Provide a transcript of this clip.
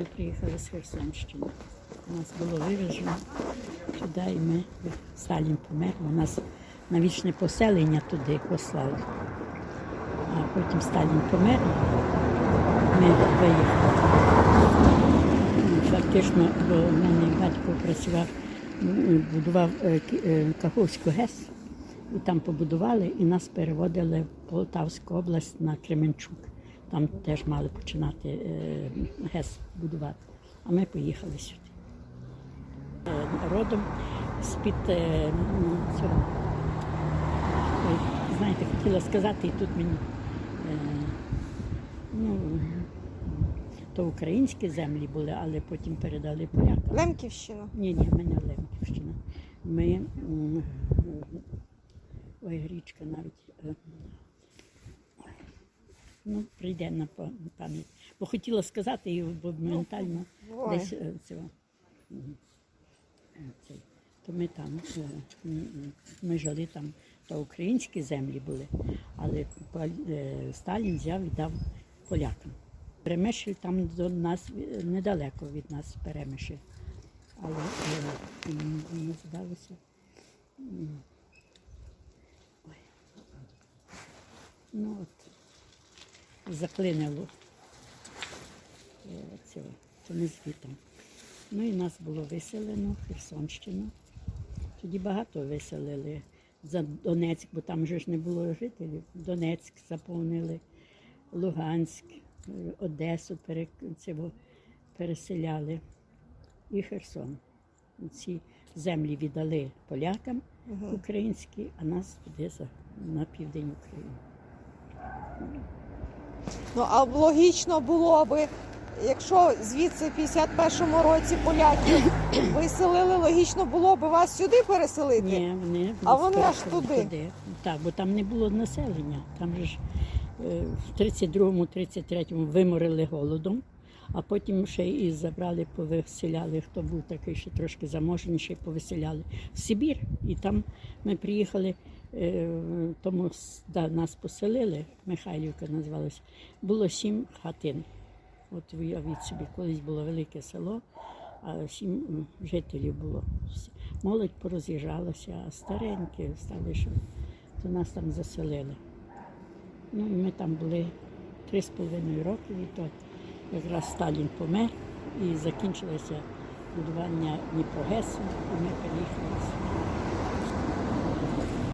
Ми приїхали з Херсонщини. Нас було вивезено сюди, і ми Сталін помер. У нас на вічне поселення туди послали. А потім Сталін помер, ми виїхали. Ну, Фактично, бо мене батько працював, будував е, е, Каховську ГЕС, і там побудували, і нас переводили в Полтавську область на Кременчук. Там теж мали починати е, ГЕС будувати. А ми поїхали сюди. Е, Родом з-під е, цього. Знаєте, хотіла сказати, і тут мені ну, то українські землі були, але потім передали полякам. Лемківщина. Ні, ні, ми не Лемківщина. Ми ой, річка навіть. Ну, прийде на пам'ять. Бо хотіла сказати, і бо ментально буває. десь е, цього. е, цей. То ми там, е, ми жили там, то українські землі були, але Сталін взяв і дав полякам. Перемишль там до нас недалеко від нас Перемишль. Але е, мені здалося. Ну от, заклинило е, не звітом. Ну і нас було виселено Херсонщину. Тоді багато виселили за Донецьк, бо там же ж не було жителів. Донецьк заповнили, Луганськ, е, Одесу цього, переселяли і Херсон. Ці землі віддали полякам українські, а нас туди на південь України. Ну а логічно було би, якщо звідси в 51-му році поляки виселили, логічно було би вас сюди переселити. Ні, вони А вони аж туди. туди? Так, бо там не було населення. Там же ж е, в 32-му, 33-му виморили голодом, а потім ще і забрали, повиселяли, хто був такий ще трошки заможніший, повиселяли в Сибір. І там ми приїхали, е, тому да, нас поселили, Михайлівка називалась, було сім хатин. От уявіть собі, колись було велике село, а сім жителів було. Молодь пороз'їжджалася, а старенькі стали, що то нас там заселили. Ну і ми там були три з половиною роки, і то якраз Сталін помер і закінчилося будування Дніпрогесу, і ми переїхали. сюди.